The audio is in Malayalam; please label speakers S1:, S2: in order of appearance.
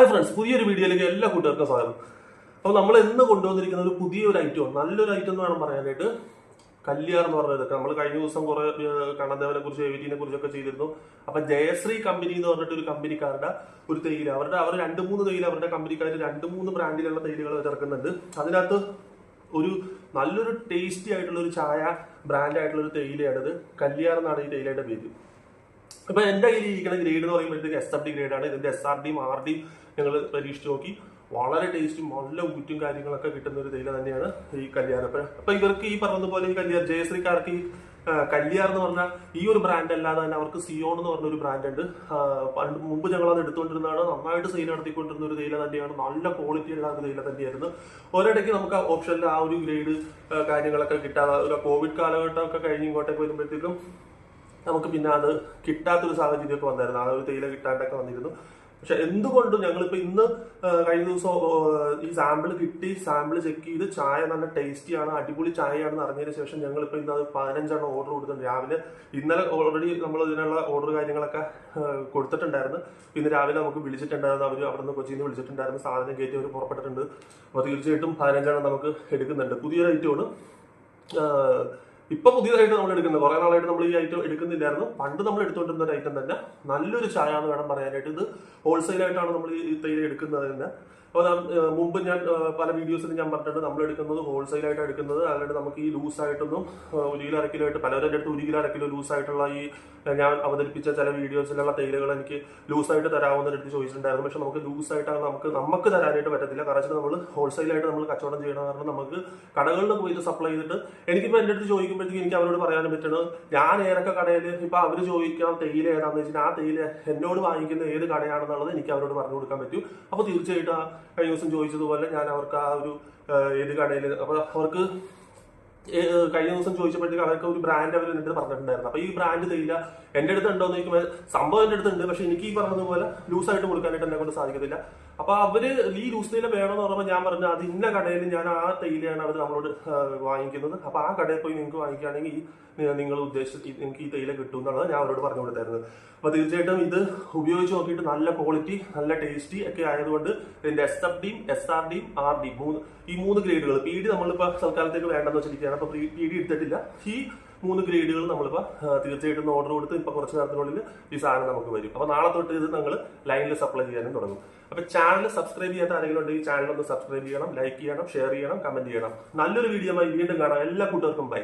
S1: ഹായ് ഫ്രണ്ട്സ് പുതിയൊരു വീഡിയോയിലേക്ക് എല്ലാ കൂട്ടുകാർക്കും സ്വാഗതം. അപ്പോൾ നമ്മൾ ഇന്ന് കൊണ്ടുവന്നിരിക്കുന്ന ഒരു പുതിയൊരു ഐറ്റം നല്ലൊരു ഐറ്റം എന്ന് വേണം പറയാനായിട്ട്. കല്യാർ എന്ന് പറഞ്ഞ ഇതൊക്കെ നമ്മൾ കഴിഞ്ഞ ദിവസം കുറെ കണ്ണദേവനെ കുറിച്ച് എവിറ്റിനെ കുറിച്ചൊക്കെ ചെയ്തിരുന്നു. അപ്പൊ ജയശ്രീ കമ്പനി എന്ന് പറഞ്ഞിട്ട് ഒരു കമ്പനിക്കാരുടെ ഒരു തേയില അവരുടെ അവർ രണ്ട് മൂന്ന് തേയില അവരുടെ കമ്പനിക്കാർ രണ്ട് മൂന്ന് ബ്രാൻഡിലുള്ള തേയിലകൾ ഇറക്കുന്നുണ്ട്. അതിനകത്ത് ഒരു നല്ലൊരു ടേസ്റ്റി ആയിട്ടുള്ള ഒരു ചായ ബ്രാൻഡ് ആയിട്ടുള്ള ഒരു തേയിലയാണിത്. കല്യാർ എന്നാണ് ഈ തേയിലയുടെ പേര്. അപ്പൊ എന്റെ കയ്യിൽ ഇരിക്കുന്ന ഗ്രേഡ് എന്ന് പറയുമ്പോഴത്തേക്ക് എസ് എഫ് ഡി ഗ്രേഡാണ് ഇതിന്റെ എസ് ആർ ഡിയും ആർ ഡിയും ഞങ്ങൾ പരീക്ഷിച്ച് നോക്കി. വളരെ ടേസ്റ്റും നല്ല ഊറ്റും കാര്യങ്ങളൊക്കെ കിട്ടുന്ന ഒരു തേയില തന്നെയാണ് ഈ കല്യാണം അപ്പൊ ഇവർക്ക് ഈ പറഞ്ഞതുപോലെ ഈ കല്യാൺ ജയശ്രീക്കാർക്ക് ഈ കല്യാർ എന്ന് പറഞ്ഞ ഈ ഒരു ബ്രാൻഡ് അല്ലാതെ തന്നെ അവർക്ക് സിയോൺ എന്ന് പറഞ്ഞ ഒരു ബ്രാൻഡ് ഉണ്ട് പണ്ട് മുമ്പ് ഞങ്ങൾ അത് എടുത്തുകൊണ്ടിരുന്നതാണ്. നന്നായിട്ട് സെയിൽ നടത്തിക്കൊണ്ടിരുന്ന ഒരു തേയില തന്നെയാണ്. നല്ല ക്വാളിറ്റി ഉള്ള ഒരു തേയില തന്നെയായിരുന്നു. ഒരിടയ്ക്ക് നമുക്ക് ആ ഓപ്ഷനിൽ ആ ഒരു ഗ്രേഡ് കാര്യങ്ങളൊക്കെ കിട്ടാതെ കോവിഡ് കാലഘട്ടമൊക്കെ കഴിഞ്ഞ് ഇങ്ങോട്ടേക്ക് വരുമ്പോഴത്തേക്കും നമുക്ക് പിന്നെ അത് കിട്ടാത്തൊരു സാഹചര്യമൊക്കെ വന്നായിരുന്നു. ആ ഒരു തേയില കിട്ടാണ്ടൊക്കെ വന്നിരുന്നു. പക്ഷെ എന്തുകൊണ്ടും ഞങ്ങളിപ്പോൾ ഇന്ന് കഴിഞ്ഞ ദിവസം ഈ സാമ്പിൾ കിട്ടി സാമ്പിൾ ചെക്ക് ചെയ്ത് ചായ നല്ല ടേസ്റ്റിയാണ് അടിപൊളി ചായയാണെന്ന് അറിഞ്ഞതിന് ശേഷം ഞങ്ങളിപ്പോൾ ഇന്ന് അത് പതിനഞ്ചെണ്ണം ഓർഡർ കൊടുത്തിട്ടുണ്ട്. രാവിലെ ഇന്നലെ ഓൾറെഡി നമ്മൾ ഇതിനുള്ള ഓർഡർ കാര്യങ്ങളൊക്കെ കൊടുത്തിട്ടുണ്ടായിരുന്നു. ഇന്ന് രാവിലെ നമുക്ക് വിളിച്ചിട്ടുണ്ടായിരുന്നു. അവർ അവിടെ നിന്ന് കൊച്ചിയിൽ നിന്ന് വിളിച്ചിട്ടുണ്ടായിരുന്നു. സാധനം കയറ്റി അവർ പുറപ്പെട്ടിട്ടുണ്ട്. അപ്പോൾ തീർച്ചയായിട്ടും പതിനഞ്ചെണ്ണം നമുക്ക് എടുക്കുന്നുണ്ട്. പുതിയൊരു ഐറ്റമാണ്. ഇപ്പൊ പുതിയതായിട്ട് നമ്മൾ എടുക്കുന്നത്. കുറെ നാളായിട്ട് നമ്മൾ ഈ ഐറ്റം എടുക്കുന്നില്ലായിരുന്നു. പണ്ട് നമ്മൾ എടുത്തുകൊണ്ടിരുന്ന ഒരു ഐറ്റം തന്നെ. നല്ലൊരു ചായ എന്ന് വേണം പറയാനായിട്ട്. ഇത് ഹോൾസെയിൽ ആയിട്ടാണ് നമ്മൾ ഈ തേയില എടുക്കുന്നത് തന്നെ. അപ്പോൾ മുമ്പ് ഞാൻ പല വീഡിയോസിലും ഞാൻ പറഞ്ഞിട്ടുണ്ട്. നമ്മൾ എടുക്കുന്നത് ഹോൾസെയിലായിട്ട് എടുക്കുന്നത്. അല്ലാണ്ട് നമുക്ക് ഈ ലൂസ് ആയിട്ടൊന്നും ഒരു കിലോ അരക്കിലോ ആയിട്ട് പലവരുടെ അടുത്ത് ഒരു കിലോ അരക്കിലോ കിലോ ലൂസ് ആയിട്ടുള്ള ഈ ഞാൻ അവതരിപ്പിച്ച ചില വീഡിയോസിലുള്ള തേയിലകൾ എനിക്ക് ലൂസ് ആയിട്ട് തരാമെന്ന് എടുത്ത് ചോദിച്ചിട്ടുണ്ടായിരുന്നു. പക്ഷെ നമുക്ക് ലൂസ് ആയിട്ടാണ് നമുക്ക് നമുക്ക് തരാനായിട്ട് പറ്റത്തില്ല. കാരണം നമ്മൾ ഹോൾസെയിലായിട്ട് നമ്മൾ കച്ചവടം ചെയ്യണം കാരണം നമുക്ക് കടകളിൽ പോയിട്ട് സപ്ലൈ ചെയ്തിട്ട് എനിക്കിപ്പോൾ എന്റെ അടുത്ത് ചോദിക്കുമ്പോഴത്തേക്ക് എനിക്ക് അവരോട് പറയാനും പറ്റണം ഞാൻ ഏതൊക്കെ കടയിൽ ഇപ്പോൾ അവർ ചോദിക്കാം തേയില ഏതാണെന്ന് വെച്ചാൽ ആ തേയില എന്നോട് വാങ്ങിക്കുന്ന ഏത് കടയാണെന്നുള്ളത് എനിക്ക് അവരോട് പറഞ്ഞു കൊടുക്കാൻ പറ്റും. അപ്പോൾ തീർച്ചയായിട്ടും കഴിഞ്ഞ ദിവസം ചോദിച്ചതുപോലെ ഞാൻ അവർക്ക് ആ ഒരു ഏത് കടയിൽ അപ്പോൾ അവർക്ക് കഴിഞ്ഞ ദിവസം ചോദിച്ചപ്പോഴത്തേക്ക് അവർക്ക് ഒരു ബ്രാൻഡ് അവർ അടുത്ത് പറഞ്ഞിട്ടുണ്ടായിരുന്നു. അപ്പൊ ഈ ബ്രാൻഡ് തരില്ല എന്റെ അടുത്ത് ഉണ്ടോ എന്ന് ചോദിക്കുമ്പോൾ സംഭവം എന്റെ അടുത്ത് ഉണ്ട്. പക്ഷെ എനിക്ക് ഈ പറഞ്ഞതുപോലെ ലൂസായിട്ട് കൊടുക്കാനായിട്ട് എന്നെ കൊണ്ട് സാധിക്കത്തില്ല. അപ്പൊ അവർ ഈ ലൂസ് തേയില വേണമെന്ന് പറയുമ്പോൾ ഞാൻ പറഞ്ഞു അത് ഇന്ന കടയിൽ ഞാൻ ആ തേയിലയാണ് അവർ നമ്മളോട് വാങ്ങിക്കുന്നത്. അപ്പൊ ആ കടയിൽ പോയി നിങ്ങൾക്ക് വാങ്ങിക്കുകയാണെങ്കിൽ നിങ്ങൾ ഉദ്ദേശിച്ച എനിക്ക് ഈ തേയില കിട്ടും എന്നുള്ളത് ഞാൻ അവരോട് പറഞ്ഞു കൊടുത്തായിരുന്നു. അപ്പൊ തീർച്ചയായിട്ടും ഇത് ഉപയോഗിച്ച് നോക്കിയിട്ട് നല്ല ക്വാളിറ്റി നല്ല ടേസ്റ്റി ഒക്കെ ആയതുകൊണ്ട് ഇതിന്റെ എസ് എഫ് ഡിയും എസ് ആർ ഡിയും ആർ ഡി മൂന്ന് ഈ മൂന്ന് ഗ്രേഡുകൾ പി ഡി നമ്മളിപ്പോ തൽക്കാലത്തേക്ക് വേണ്ടെന്ന് വെച്ചിരിക്കുകയാണ് അപ്പൊ പി ഡി എടുത്തിട്ടില്ല. ഈ മൂന്ന് ഗ്രേഡുകൾ നമ്മളിപ്പോ ആ, തീർച്ചയായിട്ടും ഓർഡർ കൊടുത്ത് ഇപ്പൊ കുറച്ച് നേരത്തിനുള്ളിൽ ഈ സാധനം നമുക്ക് വരും. അപ്പോൾ നാളെ തൊട്ട് ഇത് നിങ്ങൾ ലൈനിൽ സപ്ലൈ ചെയ്യാനും തുടങ്ങും. അപ്പോൾ ചാനൽ സബ്സ്ക്രൈബ് ചെയ്യാത്ത ആരെങ്കിലും ഉണ്ടെങ്കിൽ ചാനൽ ഒന്ന് സബ്സ്ക്രൈബ് ചെയ്യണം ലൈക്ക് ചെയ്യണം ഷെയർ ചെയ്യണം കമന്റ് ചെയ്യണം. നല്ലൊരു വീഡിയോ വീണ്ടും കാണാം. എല്ലാ കൂട്ടുകാർക്കും ബൈ